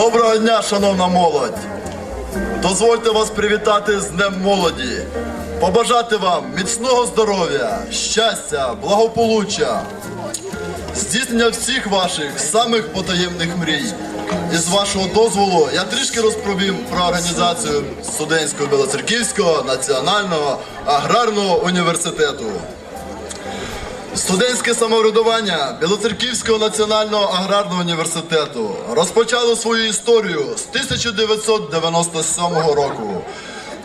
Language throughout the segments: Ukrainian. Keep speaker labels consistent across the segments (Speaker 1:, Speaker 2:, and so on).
Speaker 1: Доброго дня, шановна молодь! Дозвольте вас привітати з Днем молоді, побажати вам міцного здоров'я, щастя, благополуччя, здійснення всіх ваших самих потаємних мрій. І з вашого дозволу я трішки розповім про організацію студентського Білоцерківського національного аграрного університету. Студентське самоврядування Білоцерківського національного аграрного університету розпочало свою історію з 1997 року.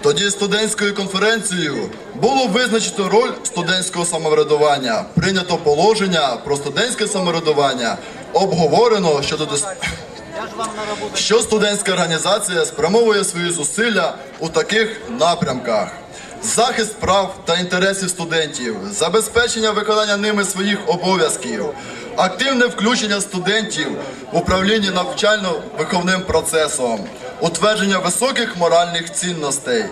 Speaker 1: Тоді студентською конференцією було визначено роль студентського самоврядування, прийнято положення про студентське самоврядування, обговорено щодо що студентська організація спрямовує свої зусилля у таких напрямках: захист прав та інтересів студентів, забезпечення виконання ними своїх обов'язків, активне включення студентів в управління навчально-виховним процесом, утвердження високих моральних цінностей.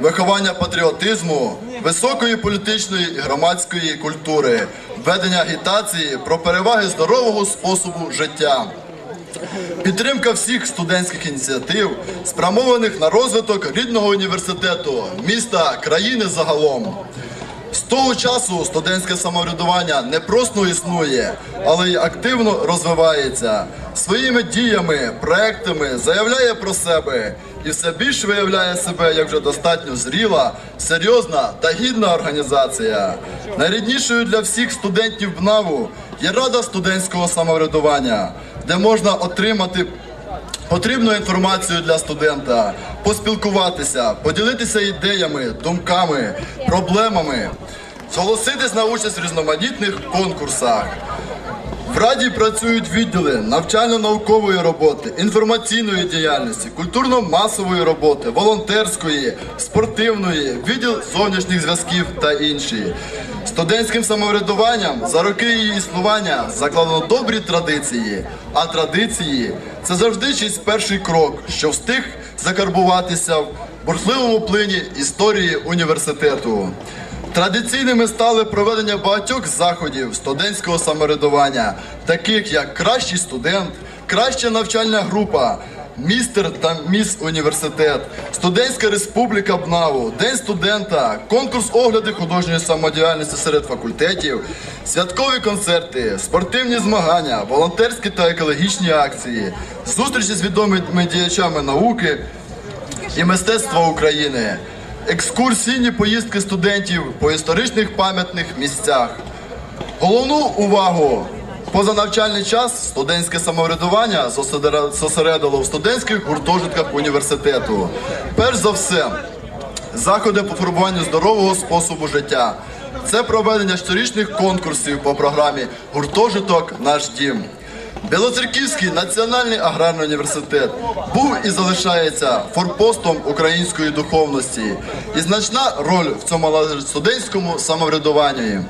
Speaker 1: Виховання патріотизму, високої політичної і громадської культури, ведення агітації про переваги здорового способу життя. Підтримка всіх студентських ініціатив, спрямованих на розвиток рідного університету, міста, країни загалом. З того часу студентське самоврядування не просто існує, але й активно розвивається. Своїми діями, проектами заявляє про себе і все більше виявляє себе як вже достатньо зріла, серйозна та гідна організація. Найріднішою для всіх студентів БНАВу є Рада студентського самоврядування, де можна отримати Потрібну інформацію для студента, поспілкуватися, поділитися ідеями, думками, проблемами, зголоситись на участь в різноманітних конкурсах. В Раді працюють відділи навчально-наукової роботи, інформаційної діяльності, культурно-масової роботи, волонтерської, спортивної, відділ зовнішніх зв'язків та інші. Студентським самоврядуванням за роки її існування закладено добрі традиції, а традиції це завжди чийсь перший крок, що встиг закарбуватися в бурхливому плині історії університету. Традиційними стали проведення багатьох заходів студентського самоврядування, таких як кращий студент, краща навчальна група, містер та міс університет, студентська республіка БНАУ, День студента, конкурс огляди художньої самодіяльності серед факультетів, святкові концерти, спортивні змагання, волонтерські та екологічні акції, зустрічі з відомими діячами науки і мистецтва України, екскурсійні поїздки студентів по історичних пам'ятних місцях. Головну увагу позанавчальний час студентське самоврядування зосередило в студентських гуртожитках університету. Перш за все, заходи по формуванню здорового способу життя. Це проведення щорічних конкурсів по програмі Гуртожиток Наш дім. Білоцерківський національний аграрний університет був і залишається форпостом української духовності, і значна роль в цьому студентському самоврядуванні.